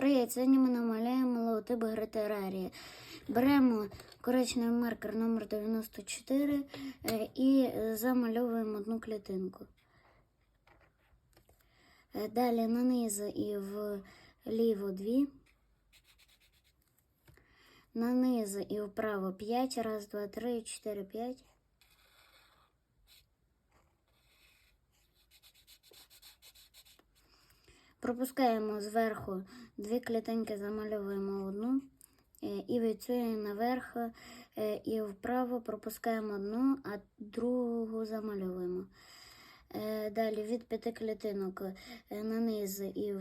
привіт! Сьогодні ми намаляємо логотип гри Терарія. Беремо коричневий маркер номер 94 е, і замальовуємо одну клітинку. Е, Далі нанизу і вліво 2. Нанизу і вправо 5. Раз, два, три, чотири, п'ять. Пропускаємо зверху дві клітинки, замальовуємо одну е, і від наверх е, і вправо пропускаємо одну, а другу замальовуємо. Е, Далі від п'яти клітинок е, наниз і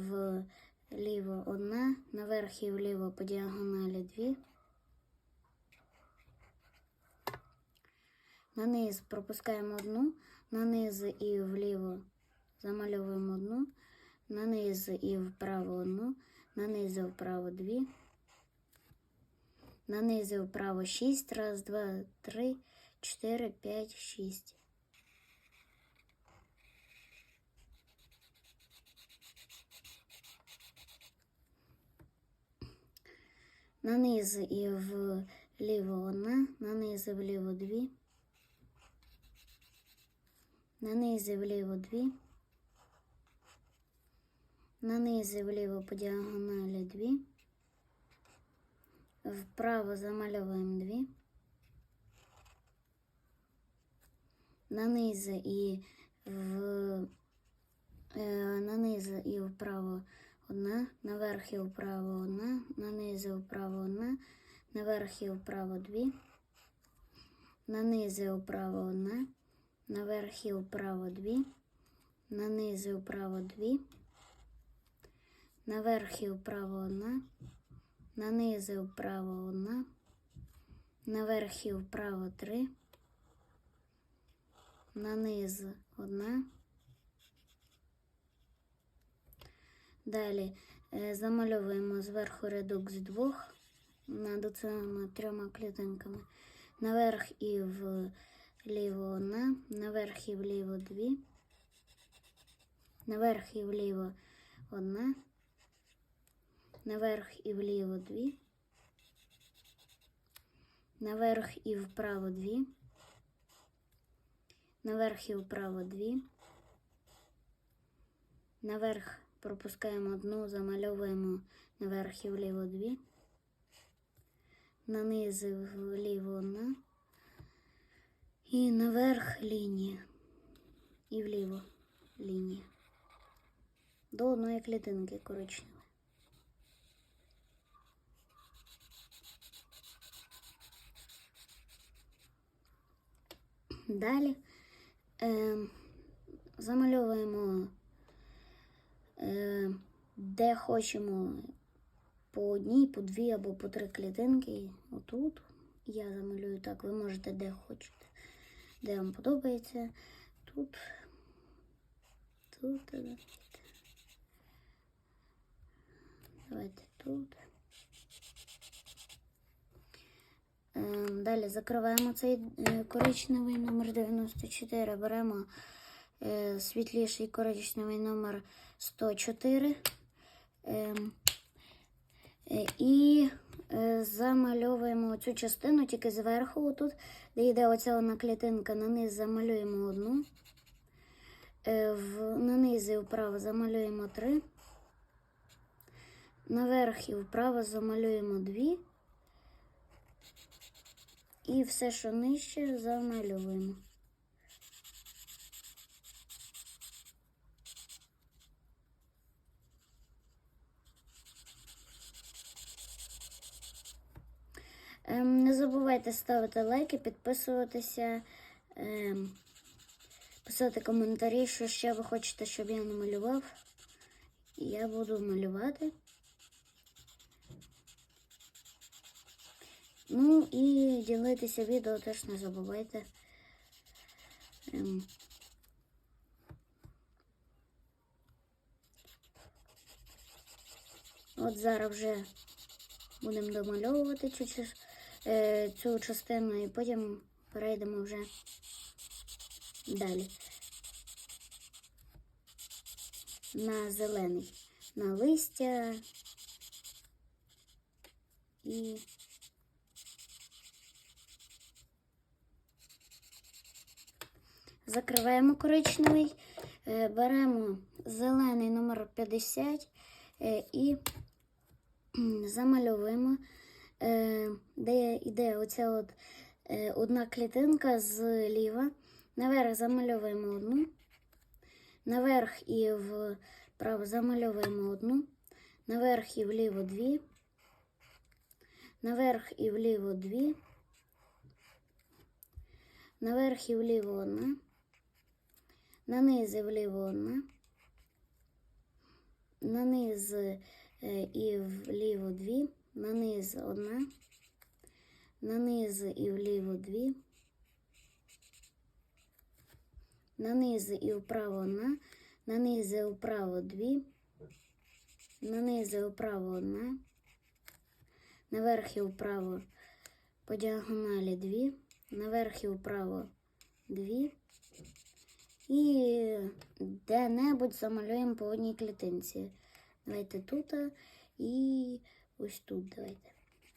вліво одна, наверх і вліво по діагоналі дві. Наниз пропускаємо одну, наниз і вліво замальовуємо одну наниз і вправо одну, нанизив право 2, нанизив право 6, раз, 2, 3, 4, 5, 6. Нанизив ліво 1, нанизив ліво дві. нанизив ліво дві нанизив вліво по діагоналі 2, вправо замальовуємо 2, нанизи і в е, наниз і вправо одна, наверх і вправо одна, нанизи вправо одна, наверх і вправо дві, нанизи вправо одна, наверх і вправо дві, нанизи вправо дві наверх і вправо одна, наниз і вправо одна, наверх і вправо три, наниз одна. Далі е, замальовуємо зверху рядок з двох над цими трьома клітинками. Наверх і вліво одна, наверх і вліво дві, наверх і вліво одна наверх і вліво дві, наверх і вправо дві, наверх і вправо дві, наверх пропускаємо одну, замальовуємо наверх і вліво дві, наниз вліво одна, і наверх лінія, і вліво лінія. До одної клітинки коричневої. Далі е, замальовуємо, е, де хочемо по одній, по дві або по три клітинки. Отут я замалюю так, ви можете де хочете, де вам подобається. Тут, тут, давайте тут. Далі закриваємо цей е, коричневий номер 94, беремо е, світліший коричневий номер 104 ем, е, і замальовуємо цю частину тільки зверху, тут, де йде оця одна клітинка, на низ замалюємо одну, на низ і вправо замалюємо три, наверх і вправо замалюємо дві. І все, що нижче, замальовуємо. Ем, не забувайте ставити лайки, підписуватися, ем, писати коментарі, що ще ви хочете, щоб я намалював. Я буду малювати. Ну і ділитися відео теж не забувайте. Ем. От зараз вже будемо домальовувати цю, е, цю частину і потім перейдемо вже далі. На зелений, на листя і закриваємо коричневий, е, беремо зелений номер 50 е, і замальовуємо, е, де йде оця от одна клітинка зліва. Наверх замальовуємо одну. Наверх і вправо замальовуємо одну. Наверх і вліво дві. Наверх і вліво дві. Наверх і вліво одна. Наниз і вліво одна. Наниз е, і вліво дві. Наниз одна. Наниз і вліво дві. Наниз і вправо одна. Наниз і вправо дві. Наниз і вправо одна. Наверх і вправо по діагоналі дві. Наверх і вправо дві. І де-небудь замалюємо по одній клітинці. Давайте тут і ось тут давайте.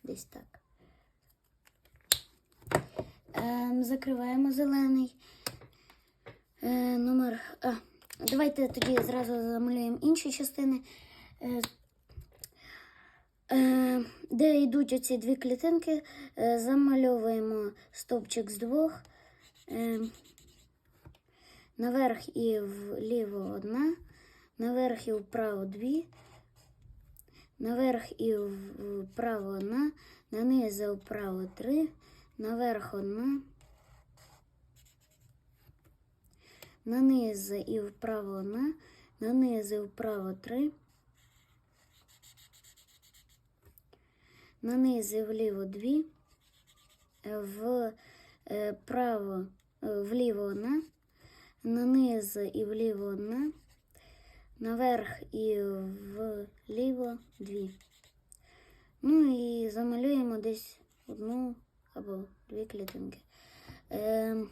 Десь так. Ем, закриваємо зелений. Е, номер. А, давайте тоді зразу замалюємо інші частини. Е, е, де йдуть оці дві клітинки, е, замальовуємо стовпчик з двох. Е, наверх і вліво одна, наверх і вправо дві, наверх і вправо одна, наниз і вправо три, наверх одна. Наниз і вправо одна, наниз і вправо три, наниз і вліво дві, вправо, вліво одна, наниз і вліво одна, наверх і вліво дві. Ну і замалюємо десь одну або дві клітинки. Ем,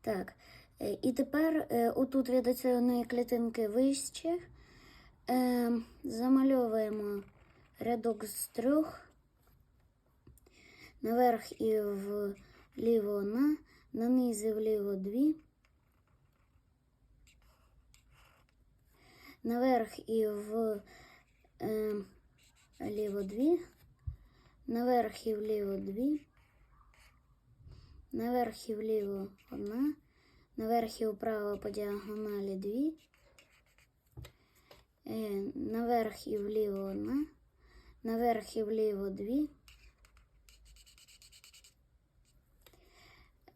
так. Е, І тепер е, отут від цієї клітинки вище е, замальовуємо рядок з трьох, наверх і вліво одна, наниз і вліво дві, наверх і в е, ліво дві, наверх і вліво дві, наверх і вліво одна. Наверх і вправо по діагоналі дві. Е, Наверх і вліво одна. Наверх і вліво дві.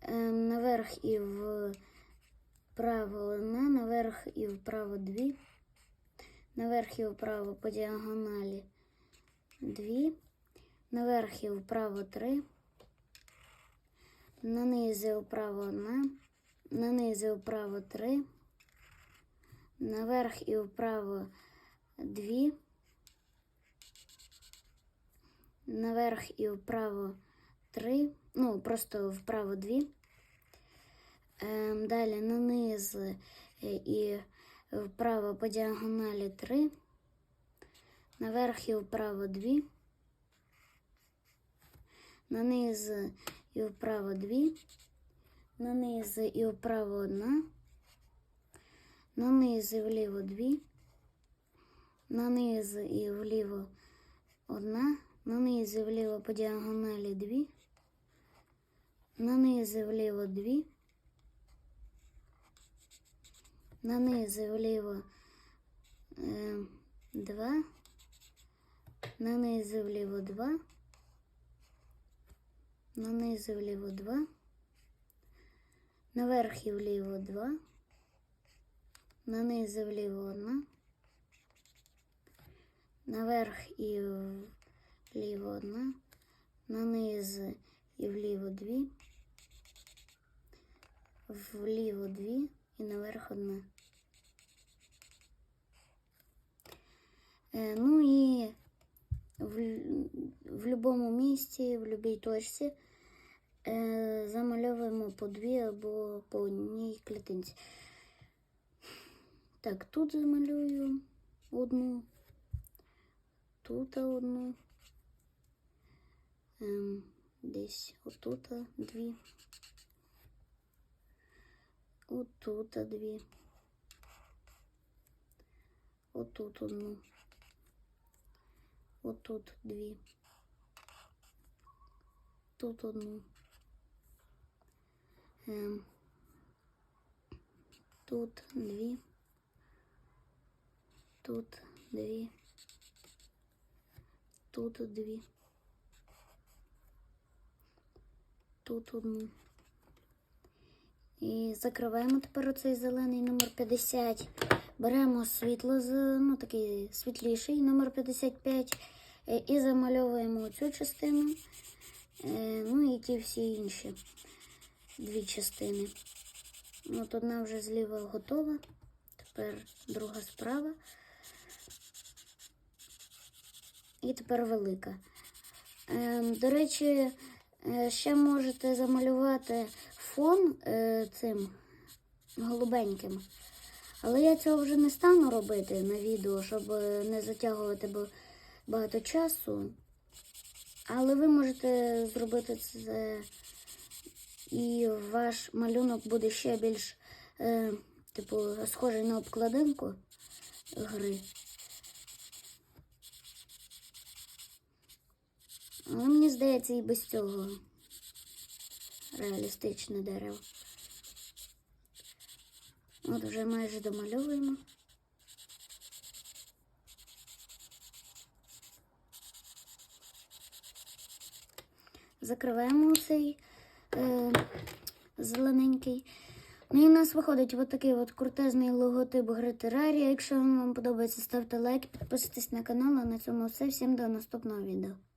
Е, Наверх і вправо одна. Наверх і вправо дві. Наверх і вправо по діагоналі дві. Наверх і вправо три. Наниз і вправо одна нанизу вправо 3, наверх і вправо 2, наверх і вправо 3, ну, просто вправо 2. Ем, Далі наниз е, і вправо по діагоналі 3, наверх і вправо 2, наниз і вправо 2, наниз і вправо 1, наниз і вліво 2, наниз і вліво 1, наниз і вліво по діагоналі 2, наниз і вліво 2 нанизив ліво 2, нанизив вліво ем, 2, нанизив вліво 2, наверх і вліво 2, нанизив вліво 1, наверх і вліво 1, наниз і вліво 2, вліво 2, і наверх 1. Е, ну і в, в будь-якому місці, в будь-якій точці е, замальовуємо по дві або по одній клітинці. Так, тут замалюю одну, тут одну, ем, десь отут дві. Отут дві. Отут одну. Отут дві. Тут одну. Ем, тут дві. Тут дві. Тут дві. Тут одну. І закриваємо тепер оцей зелений номер 50. Беремо світло ну такий світліший, номер 55, е, і замальовуємо цю частину. Е, Ну і ті всі інші дві частини. От одна вже зліва готова. Тепер друга справа. І тепер велика. Ем, До речі, е, ще можете замалювати фон е, цим голубеньким. Але я цього вже не стану робити на відео, щоб е, не затягувати багато часу. Але ви можете зробити це, і ваш малюнок буде ще більш, е, типу, схожий на обкладинку гри. Але мені здається, і без цього реалістичне дерево. От вже майже домальовуємо. Закриваємо цей е, зелененький. Ну і в нас виходить от от крутезний логотип гри. Якщо вам подобається, ставте лайк, підписуйтесь на канал. А на цьому все. Всім до наступного відео.